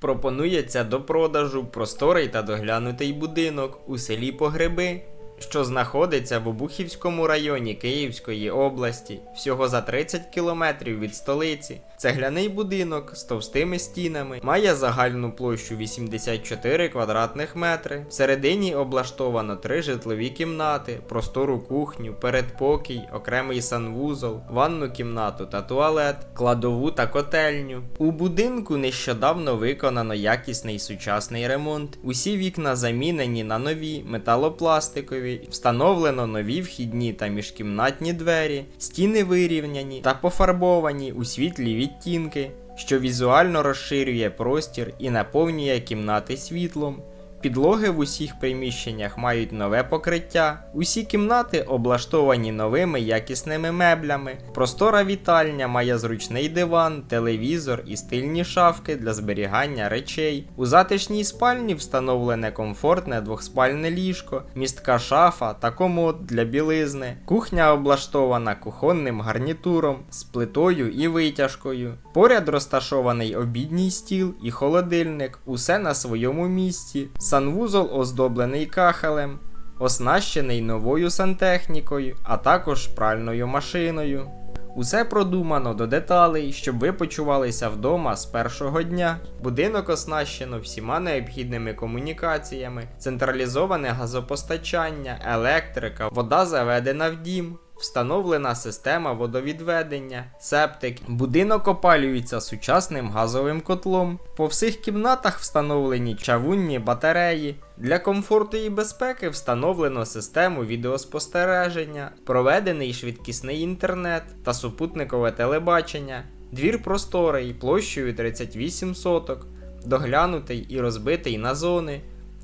Пропонується до продажу просторий та доглянутий будинок у селі Погреби, що знаходиться в Обухівському районі Київської області, всього за 30 кілометрів від столиці. Цегляний будинок з товстими стінами має загальну площу 84 квадратних метри. Всередині облаштовано три житлові кімнати, простору кухню, передпокій, окремий санвузол, ванну кімнату та туалет, кладову та котельню. У будинку нещодавно виконано якісний сучасний ремонт. Усі вікна замінені на нові металопластикові, встановлено нові вхідні та міжкімнатні двері, стіни вирівняні та пофарбовані у світлі відтінки, що візуально розширює простір і наповнює кімнати світлом. Підлоги в усіх приміщеннях мають нове покриття. Усі кімнати облаштовані новими якісними меблями. Простора вітальня має зручний диван, телевізор і стильні шафки для зберігання речей. У затишній спальні встановлене комфортне двохспальне ліжко, містка шафа та комод для білизни. Кухня облаштована кухонним гарнітуром з плитою і витяжкою. Поряд розташований обідній стіл і холодильник, усе на своєму місці. Санвузол оздоблений кахелем, оснащений новою сантехнікою, а також пральною машиною. Усе продумано до деталей, щоб ви почувалися вдома з першого дня. Будинок оснащено всіма необхідними комунікаціями, централізоване газопостачання, електрика, вода заведена в дім. Встановлена система водовідведення, септик. Будинок опалюється сучасним газовим котлом. По всіх кімнатах встановлені чавунні батареї. Для комфорту і безпеки встановлено систему відеоспостереження, проведений швидкісний інтернет та супутникове телебачення. Двір просторий площею 38 соток, доглянутий і розбитий на зони.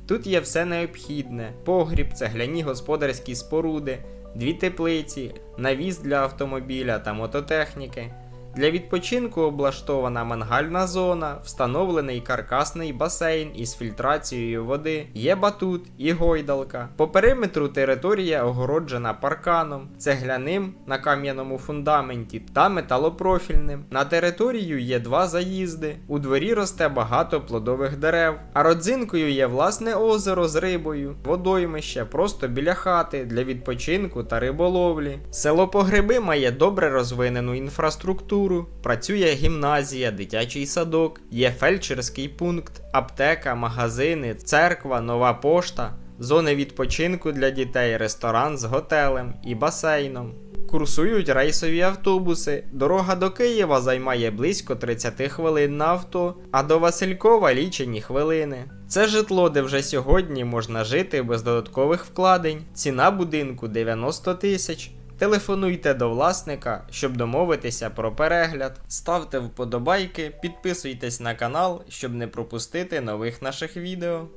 Тут є все необхідне: погріб, цегляні господарські споруди, дві теплиці, навіс для автомобіля та мототехніки. Для відпочинку облаштована мангальна зона, встановлений каркасний басейн із фільтрацією води, є батут і гойдалка. По периметру територія огороджена парканом, цегляним на кам'яному фундаменті та металопрофільним. На територію є два заїзди. У дворі росте багато плодових дерев, а родзинкою є власне озеро з рибою, водоймище просто біля хати для відпочинку та риболовлі. Село Погреби має добре розвинену інфраструктуру. Працює гімназія, дитячий садок, є фельдшерський пункт, аптека, магазини, церква, нова пошта, зони відпочинку для дітей, ресторан з готелем і басейном. Курсують рейсові автобуси. Дорога до Києва займає близько 30 хвилин на авто, а до Василькова лічені хвилини. Це житло, де вже сьогодні можна жити без додаткових вкладень. Ціна будинку 90 тисяч. Телефонуйте до власника, щоб домовитися про перегляд. Ставте вподобайки, підписуйтесь на канал, щоб не пропустити нових наших відео.